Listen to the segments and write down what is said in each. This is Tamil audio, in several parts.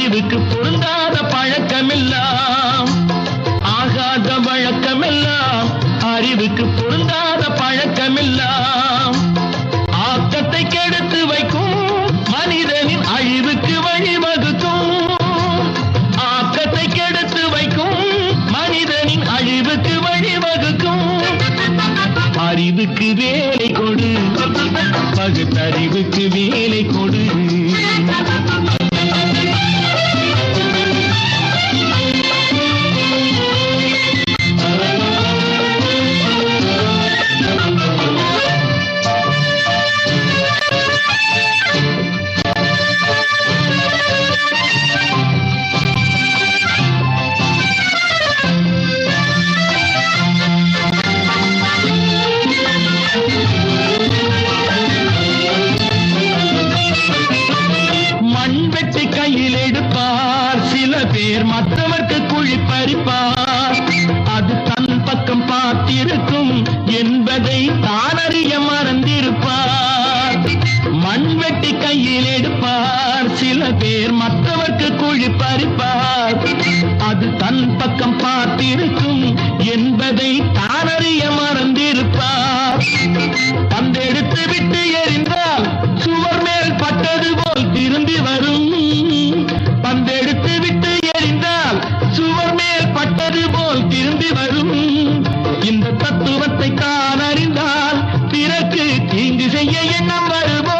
அறிவுக்கு பொருந்தாத பழக்கமெல்லாம் ஆகாத வழக்கமெல்லாம் அறிவுக்கு பொருந்தாத பழக்கமெல்லாம் ஆக்கத்தை கெடுத்து வைக்கும் மனிதனின் அழிவுக்கு வழிவகுக்கும். ஆக்கத்தை கெடுத்து வைக்கும் மனிதனின் அழிவுக்கு வழிவகுக்கும். அறிவுக்கு வேலை கொடு பகுத்தறிவுக்கு வேலை கொடு. கையில் எடுப்பார். சில பேர் மற்றவர்க்கு குழி பறிப்பார் அது தன் பக்கம் பார்த்திருக்கும் என்பதை தானறிய மறந்திருப்பார். மண் வெட்டி கையில் எடுப்பார். சில பேர் மற்றவர்க்கு குழி பறிப்பார் அது தன் பக்கம் பார்த்திருக்கும் என்பதை தானறிய மறந்திருப்பார். பந்தெடுத்து விட்டு எறிந்தால் தான் அறிந்தால் பிறகு தீங்கு செய்ய எண்ணம் வருமோ?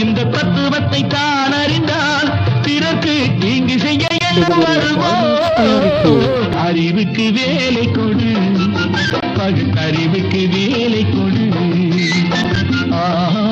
இந்த தத்துவத்தை தான் அறிந்தால் பிறகு தீங்கு செய்ய எண்ணம் வருமோ? அறிவுக்கு வேலை கொடு. பகுத்தறிவுக்கு வேலை கொடு. ஆஹா